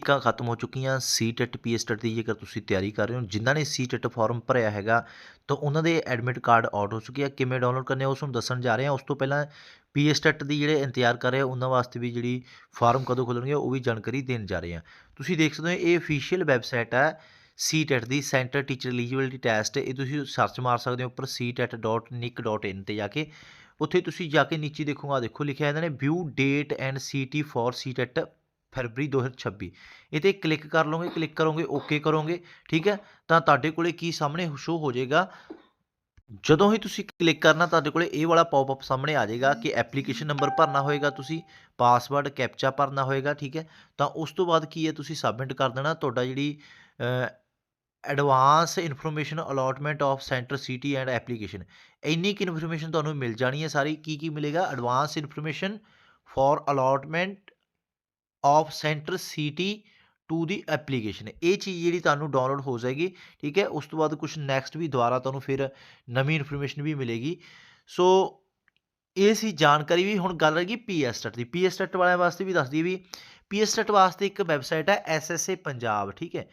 ਤਰੀਕਾਂ ਖਤਮ ਹੋ ਚੁੱਕੀਆਂ ਸੀਟੈਟ ਪੀਐਸਟੈਟ ਦੀ ਜੇਕਰ ਤੁਸੀਂ ਤਿਆਰੀ ਕਰ ਰਹੇ ਹੋ, ਜਿਨ੍ਹਾਂ ਨੇ ਸੀਟੈਟ ਫਾਰਮ ਭਰਿਆ ਹੈਗਾ, ਤਾਂ ਉਹਨਾਂ ਦੇ ਐਡਮਿਟ ਕਾਰਡ ਆਊਟ ਹੋ ਚੁੱਕੇ ਆ। ਕਿਵੇਂ ਡਾਊਨਲੋਡ ਕਰਨੇ ਆ ਉਸ ਨੂੰ ਦੱਸਣ ਜਾ ਰਹੇ ਹਾਂ ਉਸ ਤੋਂ ਪਹਿਲਾਂ ਪੀਐਸਟੈਟ ਦੀ ਜਿਹੜੇ ਇੰਤਜ਼ਾਰ ਕਰ ਰਹੇ ਆ, ਉਹਨਾਂ ਵਾਸਤੇ ਵੀ ਜਿਹੜੀ ਫਾਰਮ ਕਦੋਂ ਖੁੱਲਣਗੇ, ਉਹ ਵੀ ਜਾਣਕਾਰੀ ਦੇਣ ਜਾ ਰਹੇ ਹਾਂ ਤੁਸੀਂ ਦੇਖ ਸਕਦੇ ਹੋ, ਇਹ ਅਫੀਸ਼ੀਅਲ ਵੈਬਸਾਈਟ ਹੈ ਸੀਟੈਟ ਦੀ ਸੈਂਟਰ ਟੀਚਰ ਐਲੀਜੀਬਿਲਟੀ ਟੈਸਟ। ਇਹ ਤੁਸੀਂ ਸਰਚ ਮਾਰ ਸਕਦੇ ਹੋ ਉੱਪਰ ctet.nic.in ਤੇ ਜਾ ਕੇ। ਉੱਥੇ ਤੁਸੀਂ ਜਾ ਕੇ ਨੀਚੇ ਦੇਖੋਗਾ ਦੇਖੋ, ਲਿਖਿਆ ਇਹਨਾਂ ਨੇ view date and city for CTET ਫਰਵਰੀ 2026 ਇਹ ਤੇ ਕਲਿੱਕ ਕਰ ਲਓਗੇ ਕਲਿੱਕ ਕਰੋਗੇ ਓਕੇ ਕਰੋਗੇ, ਠੀਕ ਹੈ? ਤਾਂ ਤੁਹਾਡੇ ਕੋਲੇ ਕੀ ਸਾਹਮਣੇ ਸ਼ੋ ਹੋ ਜਾਏਗਾ? ਜਦੋਂ ਹੀ ਤੁਸੀਂ ਕਲਿੱਕ ਕਰਨਾ, ਤੁਹਾਡੇ ਕੋਲੇ ਇਹ ਵਾਲਾ ਪੌਪ ਸਾਹਮਣੇ ਆ ਜਾਏਗਾ ਕਿ ਐਪਲੀਕੇਸ਼ਨ ਨੰਬਰ ਭਰਨਾ ਹੋਏਗਾ ਤੁਸੀਂ ਪਾਸਵਰਡ ਕੈਪਚਾ ਭਰਨਾ ਹੋਏਗਾ, ਠੀਕ ਹੈ? ਤਾਂ ਉਸ ਤੋਂ ਬਾਅਦ ਕੀ ਹੈ? ਤੁਸੀਂ ਸਬਮਿਟ ਕਰ ਦੇਣਾ ਤੁਹਾਡਾ ਜਿਹੜੀ advance information allotment of centre city and application ਇੰਨੀ ਕਿ ਇਨਫੋਰਮੇਸ਼ਨ ਤੁਹਾਨੂੰ ਮਿਲ ਜਾਣੀ ਹੈ ਸਾਰੀ। ਕੀ ਕੀ ਮਿਲੇਗਾ? Advance information for allotment of centre city to the application ਇਹ ਚੀਜ਼ ਜਿਹੜੀ ਤੁਹਾਨੂੰ ਡਾਊਨਲੋਡ ਹੋ ਜਾਏਗੀ, ਠੀਕ ਹੈ? ਉਸ ਤੋਂ ਬਾਅਦ ਕੁਝ ਨੈਕਸਟ ਵੀ ਦੁਬਾਰਾ ਤੁਹਾਨੂੰ ਫਿਰ ਨਵੀਂ ਇਨਫੋਰਮੇਸ਼ਨ ਵੀ ਮਿਲੇਗੀ। ਸੋ ਇਹ ਸੀ ਜਾਣਕਾਰੀ ਵੀ, ਹੁਣ ਗੱਲ ਰਹੀ ਪੀਐਸਟੈਟ ਦੀ। ਪੀਐਸਟੈਟ ਵਾਲਿਆਂ ਵਾਸਤੇ ਵੀ ਦੱਸ ਦਈਏ ਵੀ ਪੀਐਸਟੈਟ ਵਾਸਤੇ ਇੱਕ ਵੈਬਸਾਈਟ ਹੈ ਐਸਐਸਏ ਪੰਜਾਬ ਠੀਕ ਹੈ?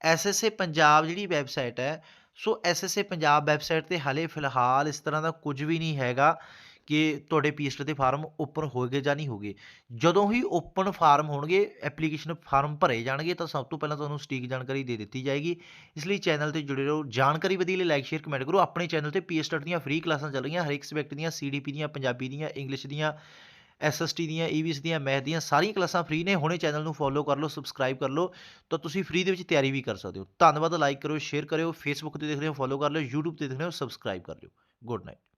ਐਸਐਸਏ ਪੰਜਾਬ ਜਿਹੜੀ ਵੈਬਸਾਈਟ ਹੈ ਸੋ ਐਸਐਸਏ ਪੰਜਾਬ ਵੈਬਸਾਈਟ ਤੇ ਹਾਲੇ ਫਿਲਹਾਲ ਇਸ ਤਰ੍ਹਾਂ ਦਾ ਕੁਝ ਵੀ ਨਹੀਂ ਹੈਗਾ। ਕਿ ਤੁਹਾਡੇ ਪੀਐਸਟੈਟ ਦੇ ਫਾਰਮ ਓਪਨ ਹੋਗੇ ਜਾਂ ਨਹੀਂ ਹੋਗੇ। ਜਦੋਂ ਹੀ ਓਪਨ ਫਾਰਮ ਹੋਣਗੇ, ਐਪਲੀਕੇਸ਼ਨ ਫਾਰਮ ਭਰੇ ਜਾਣਗੇ, ਤਾਂ ਸਭ ਤੋਂ ਪਹਿਲਾਂ ਤੁਹਾਨੂੰ ਸਟੀਕ ਜਾਣਕਾਰੀ ਦੇ ਦਿੱਤੀ ਜਾਏਗੀ। ਇਸ ਲਈ ਚੈਨਲ ਤੇ ਜੁੜੇ ਰਹੋ। ਜਾਣਕਾਰੀ ਵਧੀ ਲਈ ਲਾਈਕ, ਸ਼ੇਅਰ, ਕਮੈਂਟ ਕਰੋ। ਆਪਣੇ ਚੈਨਲ ਤੇ ਪੀਐਸਟੈਟ ਦੀਆਂ ਫ੍ਰੀ ਕਲਾਸਾਂ ਚੱਲ ਰਹੀਆਂ। ਹਰੇਕ ਸਬਜੈਕਟ ਦੀਆਂ ਸੀਡੀਪੀ ਦੀਆਂ, ਪੰਜਾਬੀ ਦੀਆਂ, ਇੰਗਲਿਸ਼ ਦੀਆਂ ਐਸਐਸਟੀ ਦੀਆਂ ਈਵੀਐਸ ਦੀਆਂ, ਮੈਥ ਦੀਆਂ, ਸਾਰੀਆਂ ਕਲਾਸਾਂ ਫ੍ਰੀ ਨੇ। ਹੁਣੇ ਚੈਨਲ ਨੂੰ ਫੋਲੋ ਕਰ ਲਓ, ਸਬਸਕ੍ਰਾਈਬ ਕਰ ਲਓ, ਤਾਂ ਤੁਸੀਂ ਫ੍ਰੀ ਦੇ ਵਿੱਚ ਤਿਆਰੀ ਵੀ ਕਰ ਸਕਦੇ ਹੋ। ਧੰਨਵਾਦ, ਲਾਈਕ ਕਰੋ ਸ਼ੇਅਰ ਕਰਿਓ। ਫੇਸਬੁੱਕ ਤੇ ਦੇਖ ਰਹੇ ਹੋ, ਫੋਲੋ ਕਰ ਲਿਓ, YouTube ਤੇ ਦੇਖ ਰਹੇ ਹੋ, ਸਬਸਕ੍ਰਾਈਬ ਕਰ ਲਿਓ। Good night.